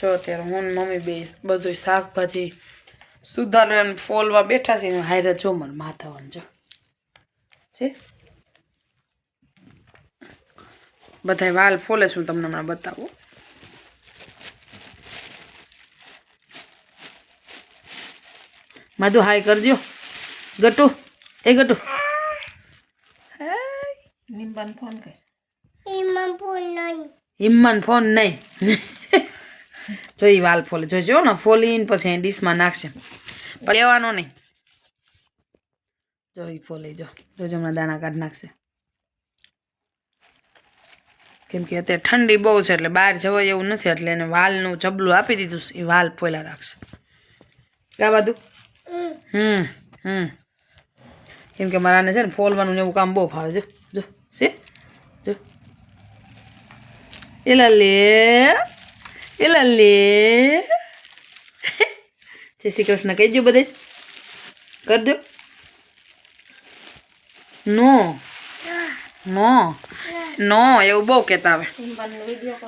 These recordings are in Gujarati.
જો અત્યારે હું મમ્મી બે બધું શાકભાજી સુધારે ફોલવા બેઠા છે હારે જો મને માથાવાનું જો. છે. બધા વાલ ફોલે છે હું તમને હમણાં બતાવું. માધુ હાય કરજો. ગટુ એ ગટુ. નિમ્બાન ફોન કર. હિમ્મન ફોન નહીં. જો ઈ વાલ ફોલે જોજો ને, ફોલીને પછી એ ડીશમાં નાખશે. લેવાનો નહીં. જો ઈ ફોલી, જો. જોજો, હમણાં દાણા કાઢી નાખશે. કેમ કે અત્યારે ઠંડી બહુ છે એટલે બહાર જવાય એવું નથી, એટલે એને વાલનું જબલું આપી દીધું છે. એ વાલ ફોલા રાખશે. કા બધું હમ હમ. કેમ કે મારાને છે ને ફોલવાનું એવું કામ બહુ ફાવે છે. જો છે જો. એલા લે એલા લે જય શ્રી કૃષ્ણ કહેજો બધે. કરજો નો. નો. નો, એવું બહુ કહેતા આવે.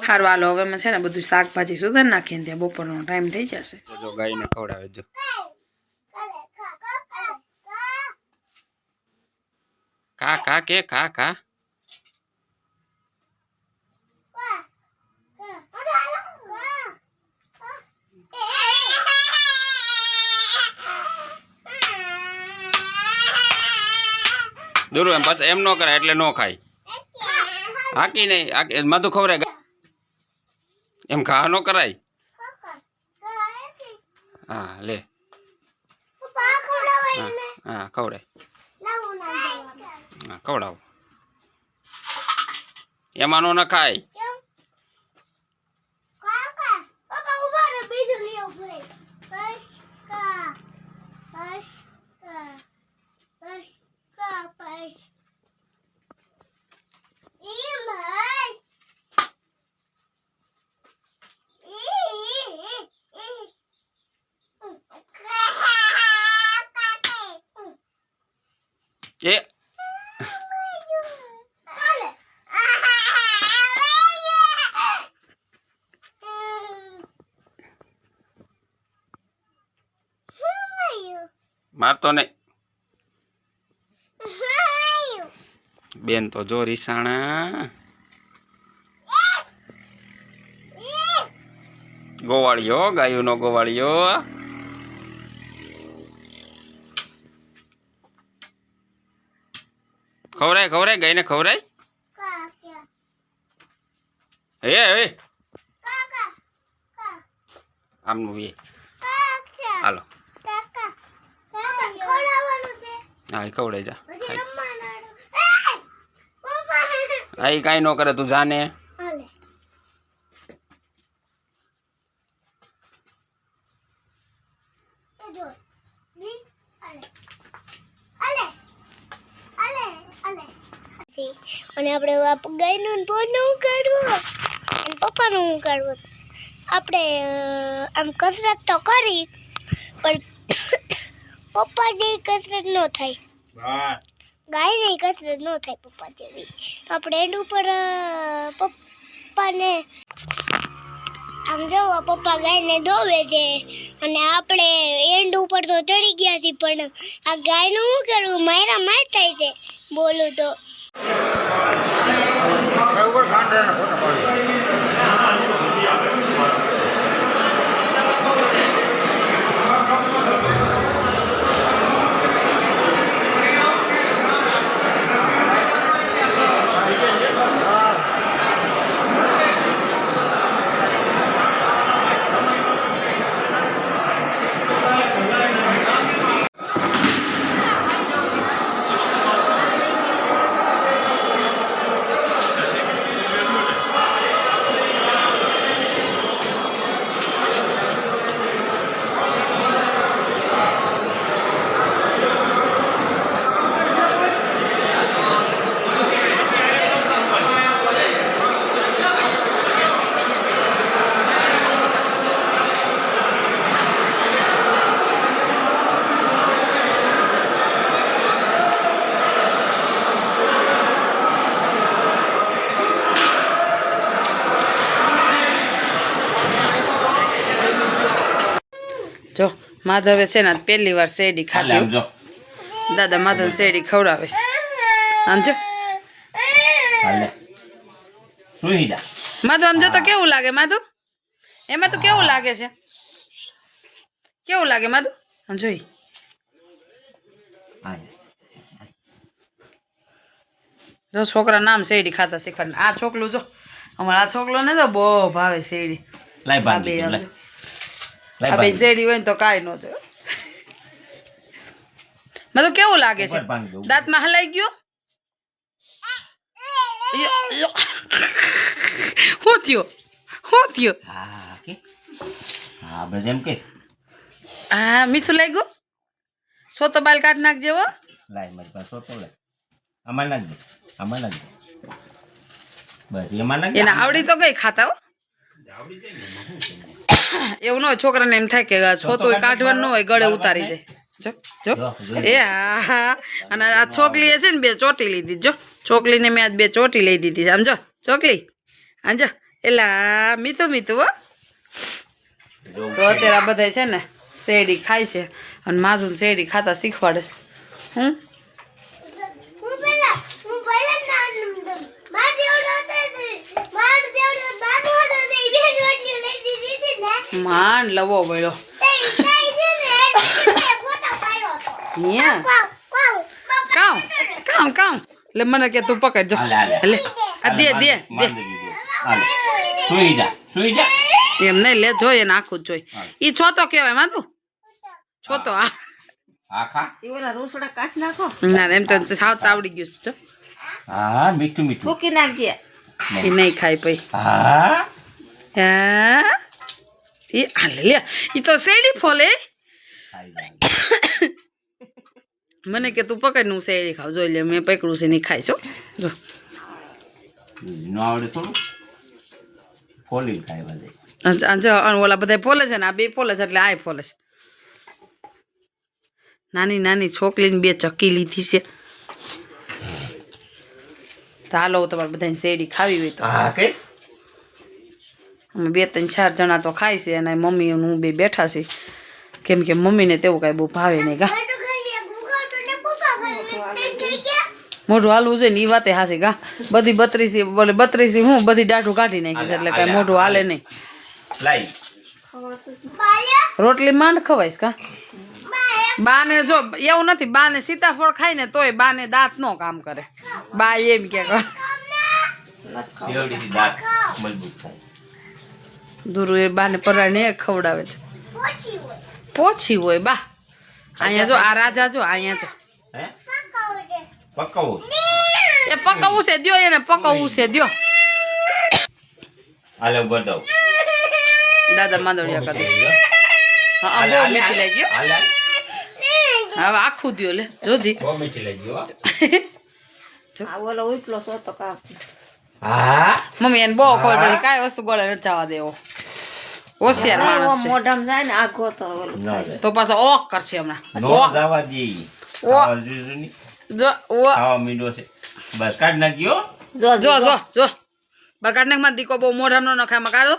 સારું હાલો, હવે મેં છે ને બધું શાકભાજી સુધારી નાખીને ત્યાં બપોરનો ટાઈમ થઈ જશે. જો ગાયને ખવડાવે જો કા કા કે કા કા દૂર એમ પાછા એમ ન કરાય એટલે ન ખાય. હાકી નહીં. હાકી માથું ખવડાય. એમ ઘા ન કરાય. હા, લે. હા, ખવડાય. હા, ખવડાવો. એમાં નો નખાય. મારતો નહીં બેન તો જો રીસાણા. ગોવાળિયો ગાયુંનો ગોવાળિયો ખવરાય ખવરાય ગાયને ખવરાય. હે હે આમનું એ હાલો હા ખવડાઈ જા. એ કાંઈ ન કરે તું જાને. અને આપણે આ ગાયનું પોનું કાઢવું અને પપ્પાનું કાઢવું આપણે આમ કસરત તો કરી પણ પપ્પા જેવી કસરત ન થાય. ગાયની કસરત ન થાય પપ્પા જેવી. તો આપણે એન્ડ ઉપર પપ્પાને આમ જોવો પપ્પા ગાયને દોવે છે. અને આપણે એન્ડ ઉપર તો ચડી ગયા છીએ પણ આ ગાયનું શું કરવું? મારા માર થાય છે. બોલું તો. જો માધવે છે ને પહેલી વાર શેરડી ખાધી દાદા માધવ શેરડી ખવડાવે છે. આમ જો. માધવ આમ જો તો કેવું લાગે માધુ એમાં તો કેવું લાગે છે? કેવું લાગે માધુ આમ જોઈ જો છોકરા નામ શેરડી ખાતા શીખવાડ. આ છોકલું જો. અમારા આ છોકલો ને તો બહુ ભાવે શેરડી. લાઈ આ લાઈ. લાઈ બે બાંધી હોય ને તો કાંઈ ન થયું. મને તો કેવું લાગે છે? દાંતમાં હલાઈ ગયો. શું થયો? શું થયો? હા હા બસ એમ કે. હા મીઠું લાગ્યું સો તો બાલ કાઢ નાખ જેવો લાય મારી પાસે સોતો લાઈ આમાં નાખ દે આમાં નાખ દે બસ એમાં નાખ. એને આવડી તો કઈ ખાતા હો. એવું ન હોય છોકરાને એમ થાય કે છોતું કાઢવાનું ન હોય ગળે ઉતારી જાય. જો જો. જો, જો. એ હા અને આ છોકલીએ છે ને બે ચોટી લીધી. જો ચોકલીને મેં આજ બે ચોટી લઈ દીધી છે. સમજો ચોકલી સમજો એલા મીઠું મીઠું હો. તો અત્યારે આ બધા છે ને શેરડી ખાય છે. અને માધુન શેરડી ખાતા શીખવાડે છે. હમ? હું પેલા હું પહેલા ના માર દેવડો હતો માર દેવડો દાદો હતો તે બે રોટલીઓ લઈ દીધી માંડ લવો વળ્યો. તે તે છે ને તે કામ કામ કામ. એટલે મને કે તું પકડ જો. હાલે, હાલે. લે આ દે દે દે. માંડી દીધું. હાલે. સુઈ જા સુઈ જા. એમ નહીં લે જોઈ એને આખું જ જોઈ. ઈ છોતો કેવાયમાં તું? છોતો આ હા. ખા એ ઓલા નાખો. ના એમ તો સાવ આવડી ગયું છે જો. હા મીઠું મીઠું. ફૂકી નાખજે. એ નહીં ખાય પઈ. હા? હા? એ હાલે લે ઈ તો શેડી ફોલે. ખાઈ મને કે તું પકડ હું શેરડી ખાવ જોઈ લે મેં પકડું છે નહીં ખાય છો જો. આવડે થોડું. ફોલી ખાઈ ઓલા બધા ફોલે છે ને આ બે ફોલે છે એટલે આ ફોલે છે. નાની નાની છોકરીની બે ચક્કી લીધી છે. હાલો તમારે બધાને શેરડી ખાવી હોય તો. હા કે અમે બે ત્રણ ચાર જણા તો ખાય છે અને મમ્મી અને હું બે બેઠા છે. કેમ કે મમ્મીને તેવું કાંઈ બહુ ભાવે નહીં ગા. મોઢું હાલવું જોઈએ ને એ વાતે હાસી ગા. બધી બત્રીસી બોલે બત્રીસી હું બધી દાઢું કાઢી નાખી છે એટલે કાંઈ મોઢું હાલે નહીં. રોટલી માંડ ખવાઈશ કા બાને જો એવું નથી બાને સીતાફળ ખાય ને તોય બાને દાંત નો કામ કરે. બા એમ કે દૂર એ બાને પરાણે ખવડાવે છે. પોછી હોય બા. અહીંયા જો આ રાજા જો અહીંયા જો. પકાવું છે. એ પકવું છે દ્યો એને પકવું છે દ્યો. હાલે ઊભો દઉં દાદા માંદોડિયા કરી. હા બહુ મીઠી લાગી ગયો. હવે આખું દ્યો લે. જોજી. બહુ મીઠી લાગી હો. આ ઓલો ઉપલો સોતો હા? મમ્મી એને બહુ ખબર પડી કાંઈ વસ્તુ ગોળે નથી જવા દેવો. હોશિયાર માણસ છે. મોઢામાં જાય ને આખો તો તો પાછો ઓક કરશે હમણાં. નો જવા દી. જો ઓ. ખાવા મીડો છે. બસ કાઢ નાખ્યો જો જો જો. જો બરકાટ નાખમાં દીકો બહુ મોઢામાં ન નખાયમાં કાઢો.